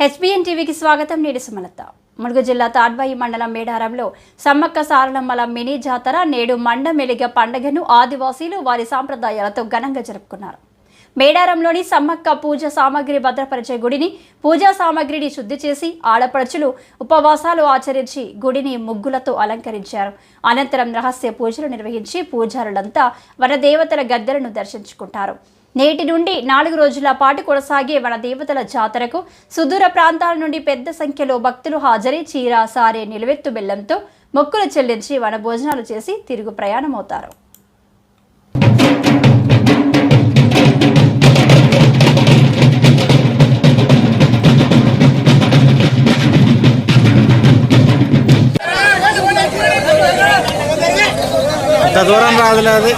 HBN టీవీకి స్వాగతం. నేడు సుమలత. ములుగు జిల్లా తాడ్వాయి మండలం మేడారంలో సమ్మక్క సారలమ్మల మినీ జాతర నేడు మండమెలిగ పండుగను ఆదివాసీలు వారి సాంప్రదాయాలతో ఘనంగా జరుపుకున్నారు. మేడారంలోని సమ్మక్క పూజ సామాగ్రి భద్రపరిచే గుడిని పూజా సామాగ్రిని శుద్ధి చేసి ఆడపడుచులు ఉపవాసాలు ఆచరించి గుడిని ముగ్గులతో అలంకరించారు. అనంతరం రహస్య పూజలు నిర్వహించి పూజారులంతా వనదేవతల గద్దెలను దర్శించుకుంటారు. నేటి నుండి నాలుగు రోజుల పాటు కొనసాగే వన దేవతల జాతరకు సుదూర ప్రాంతాల నుండి పెద్ద సంఖ్యలో భక్తులు హాజరై చీర సారే నిలువెత్తు బెల్లంతో మొక్కులు చెల్లించి వన భోజనాలు చేసి తిరుగు ప్రయాణమవుతారు. దూరం రాదులే అది.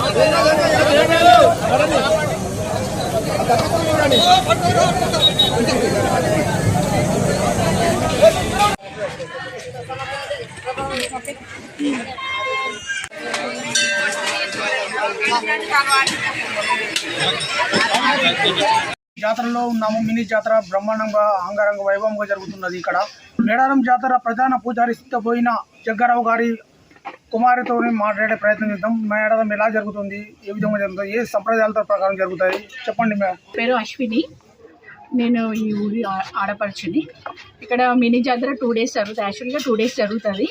జాతరలో ఉన్నాము. మినీ జాతర బ్రహ్మాండంగా అంగరంగ వైభవంగా జరుగుతున్నది ఇక్కడ. మేడారం జాతర ప్రధాన పూజారి సిద్ధపోయిన జగ్గారావు గారి కుమారితో మాట్లాడే ప్రయత్నం చేద్దాం. మేడం ఎలా జరుగుతుంది? ఏ విధంగా జరుగుతుంది? ఏ సంప్రదాయాలతో ప్రకారం జరుగుతాయి? చెప్పండి మేడం. పేరు అశ్విని. నేను ఈ ఊరి ఆడపడుచుని. ఇక్కడ మినీ జాతర టూ డేస్ జరుగుతుంది యాక్చువల్గా టూ డేస్ జరుగుతుంది.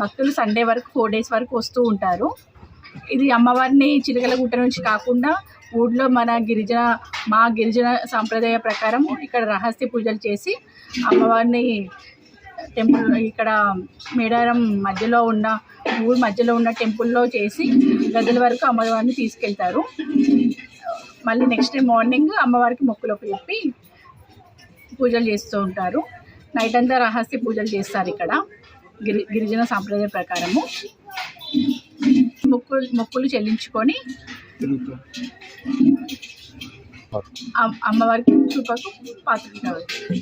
భక్తులు సండే వరకు ఫోర్ డేస్ వరకు వస్తూ ఉంటారు. ఇది అమ్మవారిని చిలకలగుట్ట నుంచి కాకుండా ఊళ్ళో మన గిరిజన మా గిరిజన సాంప్రదాయ ప్రకారం ఇక్కడ రహస్య పూజలు చేసి అమ్మవారిని టెంపుల్ ఇక్కడ మేడారం మధ్యలో ఉన్న ఊరు మధ్యలో ఉన్న టెంపుల్లో చేసి గదుల వరకు అమ్మవారిని తీసుకెళ్తారు. మళ్ళీ నెక్స్ట్ డే మార్నింగ్ అమ్మవారికి మొక్కులకు చెప్పి పూజలు చేస్తూ ఉంటారు. నైట్ అంతా రహస్య పూజలు చేస్తారు ఇక్కడ గిరి గిరిజన సాంప్రదాయ ప్రకారము. మొక్కులు మొక్కులు చెల్లించుకొని అమ్- అమ్మవారికి కృపకు పాత్రలు కావాలి